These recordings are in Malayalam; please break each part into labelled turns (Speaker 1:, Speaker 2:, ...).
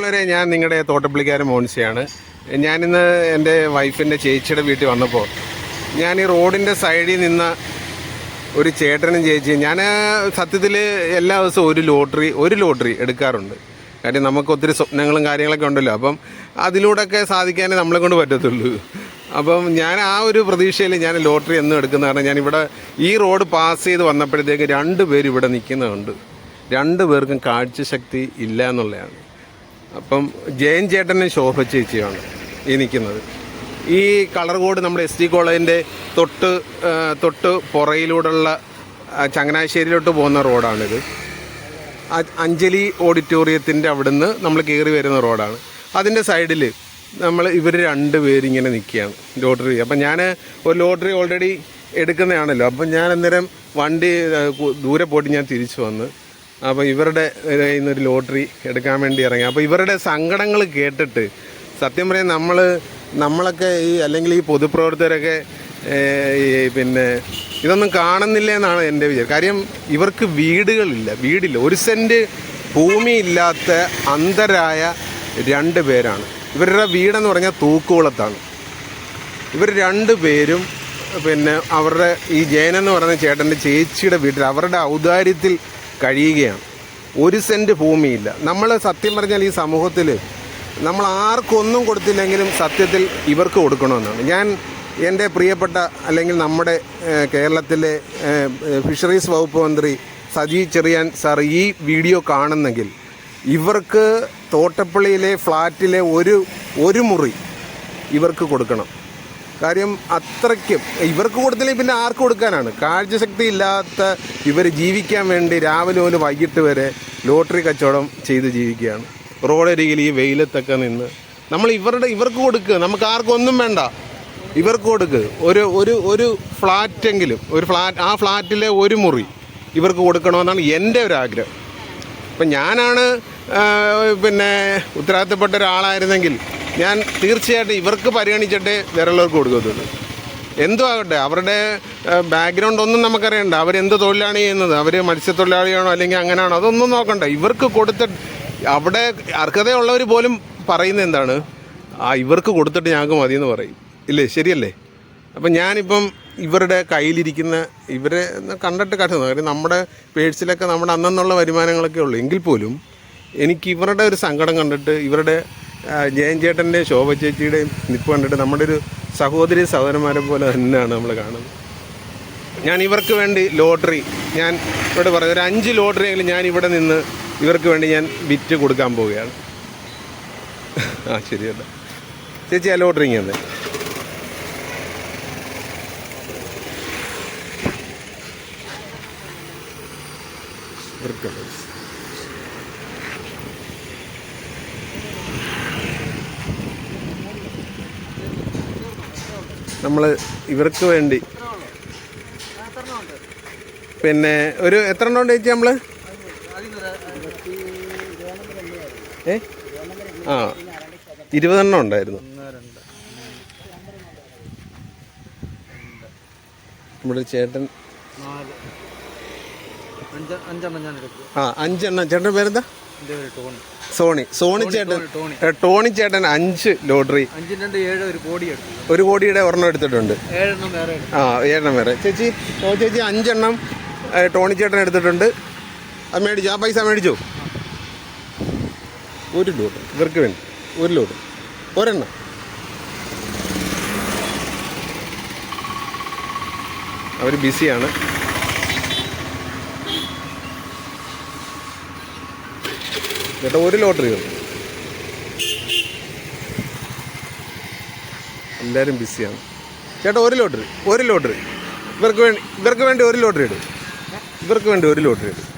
Speaker 1: വളരെ ഞാൻ നിങ്ങളുടെ തോട്ടപ്പള്ളിക്കാരൻ മോൻസിയാണ്. ഞാനിന്ന് എന്റെ വൈഫിന്റെ ചേച്ചിയുടെ വീട്ടിൽ വന്നപ്പോൾ ഞാൻ ഈ റോഡിന്റെ സൈഡിൽ നിന്ന ഒരു ചേട്ടനും ചേച്ചിയും ഞാൻ സത്യത്തിൽ എല്ലാ ദിവസവും ഒരു ലോട്ടറി ഒരു ലോട്ടറി എടുക്കാറുണ്ട്. കാര്യം നമുക്ക് ഒത്തിരി സ്വപ്നങ്ങളും കാര്യങ്ങളൊക്കെ ഉണ്ടല്ലോ. അപ്പം അതിലൂടെയൊക്കെ സാധിക്കാനേ നമ്മളെ കൊണ്ട് പറ്റത്തുള്ളൂ. അപ്പം ഞാൻ ആ ഒരു പ്രതീക്ഷയിൽ ഞാൻ ലോട്ടറി എന്നും എടുക്കുന്ന കാരണം ഞാനിവിടെ ഈ റോഡ് പാസ് ചെയ്ത് വന്നപ്പോഴത്തേക്ക് രണ്ട് പേര് ഇവിടെ രണ്ട് പേർക്കും കാഴ്ചശക്തി ഇല്ല എന്നുള്ളതാണ്. അപ്പം ജയൻ ചേട്ടനും ശോഭ ചേച്ചിയാണ് ഈ നിൽക്കുന്നത്. ഈ കളർ കോഡ് നമ്മുടെ എസ് ഡി കോളേജിന്റെ തൊട്ട് തൊട്ട് പുറയിലൂടെയുള്ള ചങ്ങനാശ്ശേരിയിലോട്ട് പോകുന്ന റോഡാണിത്. അഞ്ജലി ഓഡിറ്റോറിയത്തിന്റെ അവിടുന്ന് നമ്മൾ കയറി വരുന്ന റോഡാണ്. അതിന്റെ സൈഡിൽ നമ്മൾ ഇവർ രണ്ട് പേരിങ്ങനെ നിൽക്കുകയാണ് ലോട്ടറി. അപ്പം ഞാൻ ഒരു ലോട്ടറി ഓൾറെഡി എടുക്കുന്നതാണല്ലോ. അപ്പം ഞാൻ അന്നേരം വണ്ടി ദൂരെ പോയിട്ട് ഞാൻ തിരിച്ചു വന്ന് അപ്പോൾ ഇവരുടെ ഇന്നൊരു ലോട്ടറി എടുക്കാൻ വേണ്ടി ഇറങ്ങി. അപ്പോൾ ഇവരുടെ സങ്കടങ്ങൾ കേട്ടിട്ട് സത്യം പറയാൻ നമ്മൾ നമ്മളൊക്കെ ഈ അല്ലെങ്കിൽ ഈ പൊതുപ്രവർത്തകരൊക്കെ പിന്നെ ഇതൊന്നും കാണുന്നില്ല എന്നാണ് എന്റെ വിചാരം. കാര്യം ഇവർക്ക് വീടുകളില്ല വീടില്ല. ഒരു സെന്റ് ഭൂമിയില്ലാത്ത അന്ധരായ രണ്ട് പേരാണ്. ഇവരുടെ വീടെന്ന് പറഞ്ഞാൽ തൂക്കുകുളത്താണ് ഇവർ രണ്ട് പേരും പിന്നെ അവരുടെ ഈ ജയനെന്ന് പറയുന്ന ചേട്ടന്റെ ചേച്ചിയുടെ വീട്ടിൽ അവരുടെ ഔദാര്യത്തിൽ കഴിയുകയാണ്. ഒരു സെന്റ് ഭൂമിയില്ല. നമ്മൾ സത്യം പറഞ്ഞാൽ ഈ സമൂഹത്തിൽ നമ്മൾ ആർക്കൊന്നും കൊടുത്തില്ലെങ്കിലും സത്യത്തിൽ ഇവർക്ക് കൊടുക്കണമെന്നാണ്. ഞാൻ എന്റെ പ്രിയപ്പെട്ട അല്ലെങ്കിൽ നമ്മുടെ കേരളത്തിലെ ഫിഷറീസ് വകുപ്പ് മന്ത്രി സജി ചെറിയാൻ സാർ ഈ വീഡിയോ കാണുന്നെങ്കിൽ ഇവർക്ക് തോട്ടപ്പള്ളിയിലെ ഫ്ലാറ്റിലെ ഒരു ഒരു മുറി ഇവർക്ക് കൊടുക്കണം. കാര്യം അത്രയ്ക്കും. ഇവർക്ക് കൊടുത്തില്ലെങ്കിൽ പിന്നെ ആർക്ക് കൊടുക്കാനാണ്? കാഴ്ചശക്തി ഇല്ലാത്ത ഇവർ ജീവിക്കാൻ വേണ്ടി രാവിലെ മുതൽ വൈകിട്ട് വരെ ലോട്ടറി കച്ചവടം ചെയ്ത് ജീവിക്കുകയാണ്. റോഡരികിൽ ഈ വെയിലത്തൊക്കെ നിന്ന് നമ്മൾ ഇവരുടെ ഇവർക്ക് കൊടുക്കുക നമുക്ക് ആർക്കും ഒന്നും വേണ്ട. ഇവർക്ക് കൊടുക്കുക ഒരു ഒരു ഒരു ഫ്ലാറ്റെങ്കിലും ഒരു ഫ്ലാറ്റ് ആ ഫ്ലാറ്റിലെ ഒരു മുറി ഇവർക്ക് കൊടുക്കണമെന്നാണ് എന്റെ ഒരു ആഗ്രഹം. ഇപ്പം ഞാനാണ് പിന്നെ ഉത്തരവാദിത്തപ്പെട്ട ഒരാളായിരുന്നെങ്കിൽ ഞാൻ തീർച്ചയായിട്ടും ഇവർക്ക് പരിഗണിച്ചിട്ട് വേറെയുള്ളവർക്ക് കൊടുക്കത്തുള്ളൂ. എന്തോ ആകട്ടെ അവരുടെ ബാക്ക്ഗ്രൗണ്ട് ഒന്നും നമുക്കറിയണ്ട. അവരെന്ത് തൊഴിലാണ് ചെയ്യുന്നത്? അവർ മത്സ്യത്തൊഴിലാളിയാണോ അല്ലെങ്കിൽ അങ്ങനെയാണോ? അതൊന്നും നോക്കണ്ട. ഇവർക്ക് കൊടുത്ത അവിടെ അർഹതയുള്ളവർ പോലും പറയുന്നത് എന്താണ്? ആ ഇവർക്ക് കൊടുത്തിട്ട് ഞങ്ങൾക്ക് മതി എന്ന് പറയും. ഇല്ലേ? ശരിയല്ലേ? അപ്പം ഞാനിപ്പം ഇവരുടെ കയ്യിലിരിക്കുന്ന ഇവരെ കണ്ടിട്ട് കാട്ടുന്നു കാര്യം നമ്മുടെ പേഴ്സിലൊക്കെ നമ്മുടെ അന്നെന്നുള്ള വരുമാനങ്ങളൊക്കെ ഉള്ളൂ. എങ്കിൽ പോലും എനിക്ക് ഇവരുടെ ഒരു സങ്കടം കണ്ടിട്ട് ഇവരുടെ ജയൻ ചേട്ടന്റെ ശോഭ ചേച്ചിയുടെയും നിപ്പ് കണ്ടിട്ട് നമ്മുടെ ഒരു സഹോദരി സഹോദരന്മാരെ പോലെ തന്നെയാണ് നമ്മൾ കാണുന്നത്. ഞാൻ ഇവർക്ക് വേണ്ടി ലോട്ടറി ഞാൻ ഇവിടെ പറഞ്ഞു ഒരു അഞ്ച് ലോട്ടറിയെങ്കിലും ഞാൻ ഇവിടെ നിന്ന് ഇവർക്ക് വേണ്ടി ഞാൻ വിറ്റ് കൊടുക്കാൻ പോവുകയാണ്. ആ ശരിയല്ല ചേച്ചി ആ ലോട്ടറി ഇങ്ങനെ ഇവർക്കുണ്ട് നമ്മൾ ഇവർക്ക് വേണ്ടി. പിന്നെ ഒരു എത്ര എണ്ണം ഉണ്ട് ചേച്ചി നമ്മൾ ഏ? ആ ഇരുപതെണ്ണം ഉണ്ടായിരുന്നു. നമ്മുടെ ചേട്ടൻ ആ അഞ്ചെണ്ണം. ചേട്ടന്റെ പേരെന്താ? സോണി സോണി ചേട്ടൻ
Speaker 2: ടോണി
Speaker 1: ചേട്ടൻ അഞ്ച് ലോട്ടറി.
Speaker 2: ഒരു
Speaker 1: കോടിയുടെ ഒരെണ്ണം എടുത്തിട്ടുണ്ട്. ആ ഏഴെണ്ണം വേറെ. ചേച്ചി ഓ ചേച്ചി അഞ്ചെണ്ണം ടോണി ചേട്ടൻ എടുത്തിട്ടുണ്ട്. അത് മേടിച്ചു? ആ പൈസ മേടിച്ചോ? ഒരു ലോട്ട് ഇവർക്ക് വേണ്ടി. ഒരു ലോട്ട് ഒരെണ്ണം. അവർ ബിസിയാണ്. ചേട്ടാ ഒരു ലോട്ടറി എല്ലാവരും ബിസിയാണ്. ചേട്ടാ ഒരു ലോട്ടറി ഒരു ലോട്ടറി. ഇവർക്ക് വേണ്ടി ഇവർക്ക് വേണ്ടി ഒരു ലോട്ടറി ഇടും. ഇവർക്ക് വേണ്ടി ഒരു ലോട്ടറി ഇടും.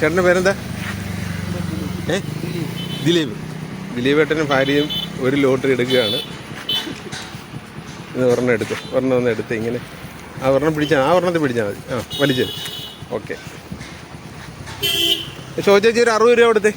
Speaker 1: ചേട്ടന്റെ പേരെന്താ? ഏ? ദിലീപ്. ദിലീപ് ഏട്ടനും ഭാര്യയും ഒരു ലോട്ടറി എടുക്കുകയാണ്. ഇത് ഒരെണ്ണം എടുത്ത് ഒരെണ്ണം ഒന്ന് എടുത്ത് ഇങ്ങനെ. ആ ഒരെണ്ണം പിടിച്ചാൽ ആ ഒരെണ്ണത്തിൽ പിടിച്ചാൽ മതി. ആ വലിച്ചത് ഓക്കെ. ചോദിച്ചേച്ചി ഒരു അറുപത് രൂപ കൊടുത്തേ.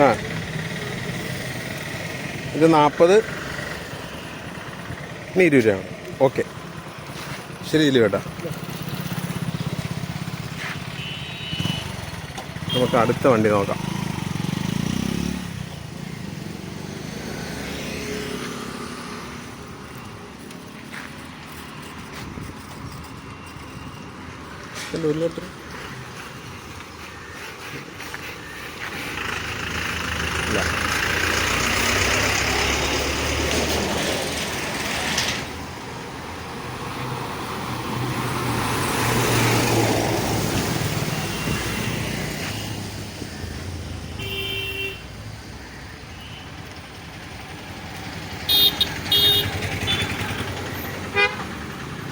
Speaker 1: ആ. ഇത് നാൽപ്പത് ഇനി ഇരുപത് രൂപയാണ് ഓക്കെ. ശരി ഇല്ല കേട്ടോ നമുക്ക് അടുത്ത വണ്ടി നോക്കാം. ഒരു ലിറ്റർ ഇല്ല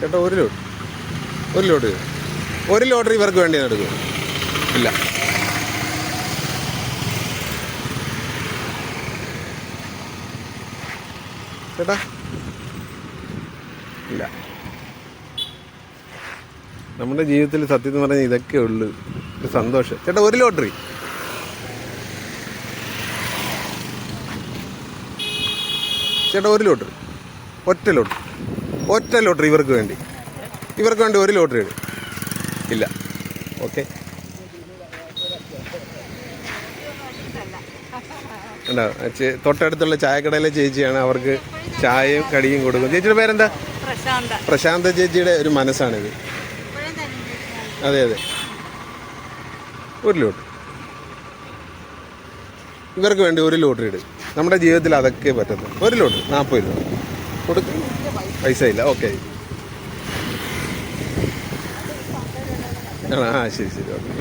Speaker 1: ചേട്ടാ ഒരു ലോഡ് ഒരു ലോഡ് ഒരു ലോട്ടറി ഇവർക്ക് വേണ്ടി എടുക്കും. ഇല്ല. ചേട്ടാ ഇല്ല. നമ്മുടെ ജീവിതത്തിൽ സത്യം എന്ന് പറഞ്ഞാൽ ഇതൊക്കെ ഉള്ളു. ഒരു സന്തോഷം. ചേട്ടാ ഒരു ലോട്ടറി ചേട്ടാ ഒരു ലോട്ടറി ഒറ്റ ലോട്ടറി ഒറ്റ ലോട്ടറി ഇവർക്ക് വേണ്ടി. ഇവർക്ക് വേണ്ടി ഒരു ലോട്ടറി ഇടും. ഇല്ല. ഓക്കെ. ഉണ്ടോ തൊട്ടടുത്തുള്ള ചായക്കടയിലെ ചേച്ചിയാണ് അവർക്ക് ചായയും കടിയും കൊടുക്കും ചേച്ചിയുടെ പേരെന്താ?
Speaker 3: പ്രശാന്ത.
Speaker 1: ചേച്ചിയുടെ ഒരു മനസ്സാണിത്. അതെ അതെ. ഒരു ലോട്ടറി. ഇവർക്ക് വേണ്ടി ഒരു ലോട്ടറി ഇടും. നമ്മുടെ ജീവിതത്തിൽ അതൊക്കെ പറ്റത്തുള്ളൂ. ഒരു ലോട്ടറി. നാൽപ്പത് രൂപ. കൊടുക്കും. പൈസ ഇല്ല ഓക്കെ ആ ആ ശരി ശരി ഓക്കെ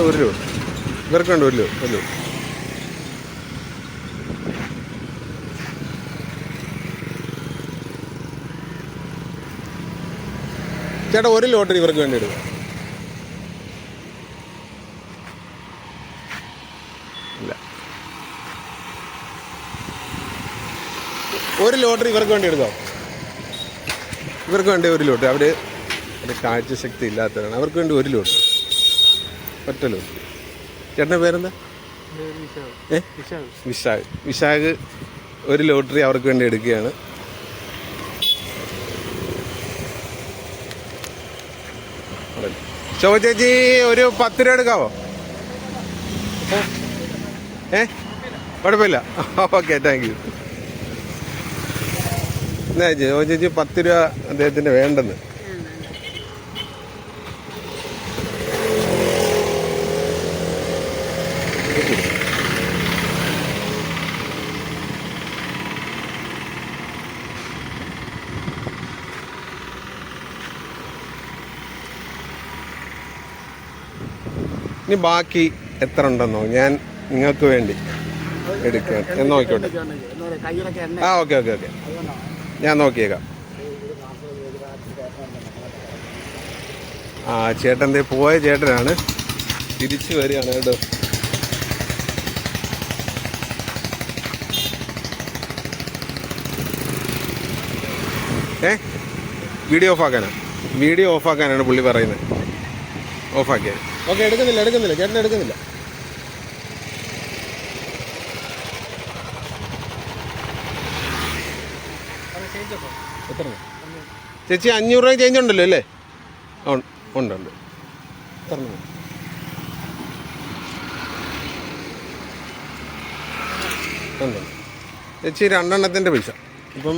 Speaker 1: ഒരു രൂപ. ഇവർക്ക് വേണ്ട ഒരു രൂപ ഒരു രൂപ. ചേട്ടാ ഒരു ലോട്ടറി ഇവർക്ക് വേണ്ടി എടുക്കുക ഒരു ലോട്ടറി ഇവർക്ക് വേണ്ടി എടുക്കാം. ഇവർക്ക് വേണ്ടി ഒരു ലോട്ടറി. അവർ ഒരു കാഴ്ചശക്തി ഇല്ലാത്തവരാണ്. അവർക്ക് വേണ്ടി ഒരു ലോട്ടറി. ഒറ്റ ലോട്ടറി. ചേട്ടന്റെ പേരെന്താ? ഏ? വിശാഖ് വിശാഖ് ഒരു ലോട്ടറി അവർക്ക് വേണ്ടി എടുക്കുകയാണ്. ശോഭ ചേച്ചി ഒരു പത്ത് രൂപ എടുക്കാവോ? ഏ? കുഴപ്പമില്ല. ഓക്കെ താങ്ക് യു എന്നാ ശോഭ ചേച്ചി പത്ത് രൂപ അദ്ദേഹത്തിന് വേണ്ടെന്ന്. ഇനി ബാക്കി എത്ര ഉണ്ടെന്നോ ഞാൻ നിങ്ങൾക്ക് വേണ്ടി എടുക്കാം. എന്ന് നോക്കിക്കോട്ടെ. ആ ഓക്കെ ഓക്കെ ഓക്കെ. ഞാൻ നോക്കിയേക്കാം. ആ ചേട്ടൻ പോയ ചേട്ടനാണ്. തിരിച്ചു വരികയാണ് കേട്ടോ. ഏ? വീഡിയോ ഓഫാക്കാനാണ് വീഡിയോ ഓഫാക്കാനാണ് പുള്ളി പറയുന്നത്. ഓഫാക്കിയത് ഓക്കെ എടുക്കുന്നില്ല എടുക്കുന്നില്ല. ചേട്ടൻ എടുക്കുന്നില്ല. എത്ര ചേച്ചി അഞ്ഞൂറ് രൂപ ചേഞ്ച് ഉണ്ടല്ലോ അല്ലേ? ഉണ്ട് ഉണ്ട് ഉണ്ട്. എത്ര ഉണ്ട്. ചേച്ചി രണ്ടെണ്ണത്തിന്റെ പൈസ. ഇപ്പം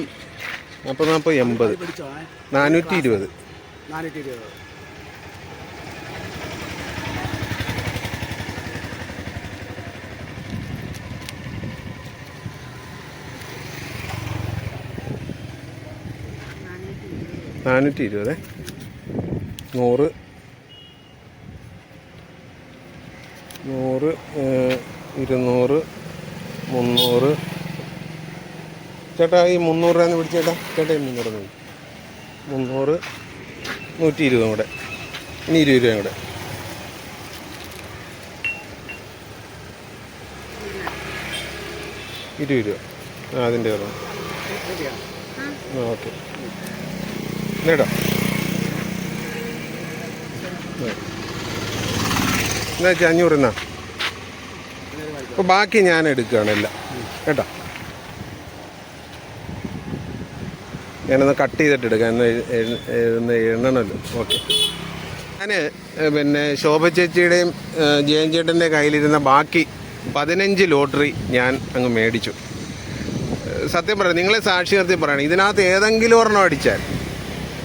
Speaker 1: നാൽപ്പത് നാൽപ്പത് എൺപത്. നാനൂറ്റി ഇരുപത്.
Speaker 2: നാനൂറ്റി ഇരുപത്.
Speaker 1: നാനൂറ്റി ഇരുപത് നൂറ് നൂറ് ഇരുന്നൂറ് മുന്നൂറ്. ചേട്ടാ ഈ മുന്നൂറ് രൂപ പിടിച്ചേട്ടാ ചേട്ടാ. ഈ മുന്നൂറ് രൂപ മുന്നൂറ് നൂറ്റി ഇരുപതും കൂടെ. ഇനി ഇരുപത് രൂപയും കൂടെ. ഇരുപത് രൂപ. ആ അതിന്റെ ഓക്കെ. കേട്ടോ എന്നാ വെച്ചാൽ അഞ്ഞൂറ് എന്നാ? അപ്പോൾ ബാക്കി ഞാൻ എടുക്കുകയാണ് എല്ലാം. കേട്ടോ? ഞാനൊന്ന് കട്ട് ചെയ്തിട്ട് എടുക്കാം. എന്ന് എണ്ണണമല്ലോ ഓക്കെ. ഞാൻ പിന്നെ ശോഭ ചേച്ചിയുടെയും ജയൻ ചേട്ടന്റെ കയ്യിലിരുന്ന ബാക്കി പതിനഞ്ച് ലോട്ടറി ഞാൻ അങ്ങ് മേടിച്ചു. സത്യം പറയാം നിങ്ങളെ സാക്ഷി നിർത്തി പറയണം. ഇതിനകത്ത് ഏതെങ്കിലും ഒരെണ്ണം അടിച്ചാൽ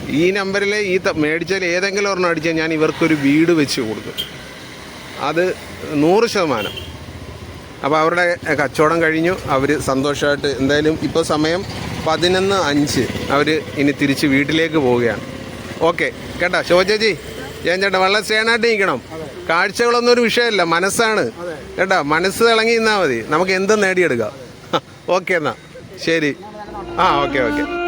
Speaker 1: ഈ നമ്പറിൽ ഈ മേടിച്ചാൽ ഏതെങ്കിലും ഒരെണ്ണം അടിച്ചാൽ ഞാൻ ഇവർക്കൊരു വീട് വെച്ച് കൊടുക്കും. അത് നൂറ് ശതമാനം. അപ്പോൾ അവരുടെ കച്ചവടം കഴിഞ്ഞു. അവർ സന്തോഷമായിട്ട് എന്തായാലും ഇപ്പോൾ സമയം പതിനൊന്ന് അഞ്ച്. അവർ ഇനി തിരിച്ച് വീട്ടിലേക്ക് പോവുകയാണ്. ഓക്കെ കേട്ടോ? ശോചേജി ഞാൻ ചേട്ടാ വളരെ സ്റ്റേണായിട്ട് നിൽക്കണം. കാഴ്ചകളൊന്നും ഒരു വിഷയമല്ല മനസ്സാണ്. കേട്ടോ? മനസ്സ് ഇളങ്ങി നിന്നാൽ മതി. നമുക്ക് എന്തും നേടിയെടുക്കാം. ഓക്കെ എന്നാ. ശരി. ആ ഓക്കെ ഓക്കെ.